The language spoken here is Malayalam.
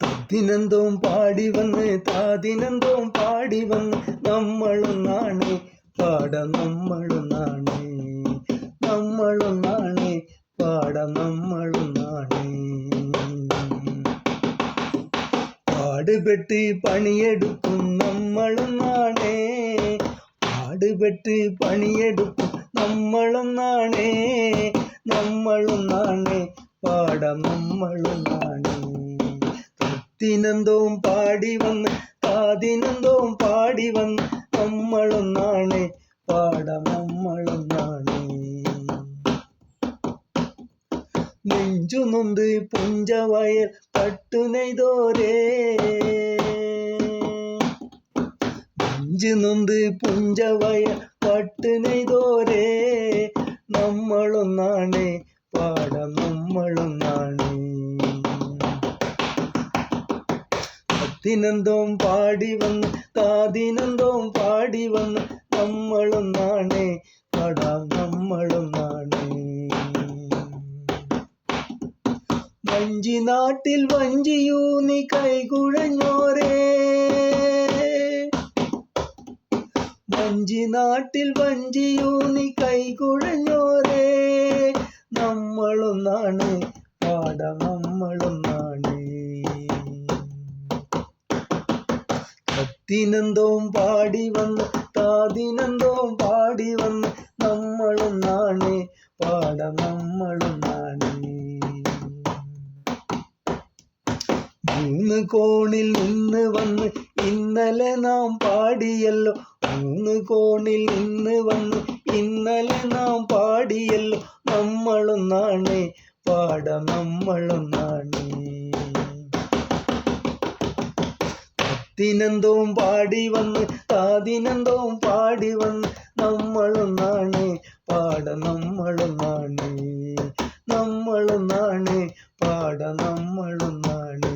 തദ്ദിനന്തവും പാടി വന്ന് താദിനന്തവും പാടി വന്ന് നമ്മളൊന്നാണ് പാട നമ്മളൊന്നാണ് നമ്മളൊന്നാണ് പാട നമ്മളൊന്നാണ് പാടുപെട്ട് പണിയെടുക്കും നമ്മളൊന്നാണേ പാടുപെട്ട് പണിയെടുക്കും നമ്മളൊന്നാണേ നമ്മളൊന്നാണ് പാട നമ്മളൊന്നാണ് തത്തിനന്തവും പാടി വന്ന് താതിനന്തവും പാടി വന്ന് നമ്മളൊന്നാണ്. പാട നമ്മളൊന്നാണ്. നെഞ്ചു നൊന്ത് പുഞ്ചവയൽ തട്ടു നെയ്തോരേ. നെഞ്ചു നൊന്ത് പുഞ്ചവയൽ പട്ടു നെയ്തോരേ. നമ്മളൊന്നാണ് പാട നമ്മളൊന്നാണ്. പത്തിനന്തവും പാടി വന്ന് താതിനന്തവും പാടി വന്ന് നമ്മളൊന്നാണ് പാടാം നമ്മളൊന്നാണ് വഞ്ചി നാട്ടിൽ വഞ്ചിയൂന്നി കൈകുഴഞ്ഞോരേ. വഞ്ചി നാട്ടിൽ വഞ്ചിയൂന്നി കൈകുഴഞ്ഞോരേ. നമ്മളൊന്നാണ് പാട നമ്മളൊന്നാണ് കത്തിനന്തവും പാടി വന്ന് താതിനന്തവും പാടി വന്ന് നമ്മളും നാണേ പാട നമ്മളും നാണേ. മൂന്ന് കോണിൽ നിന്ന് വന്ന് ഇന്നലെ നാം പാടിയല്ലോ. മൂന്ന് കോണിൽ നിന്ന് വന്ന് ഇന്നലെ നാം പാടിയല്ലോ. നമ്മളൊന്നാണ് പാട നമ്മളൊന്നാണ് പത്തിനന്തവും പാടി വന്ന് താതിനന്തവും പാടി വന്ന് നമ്മളൊന്നാണ് പാട നമ്മളൊന്നാണ് നമ്മളൊന്നാണ് പാട നമ്മളൊന്നാണ്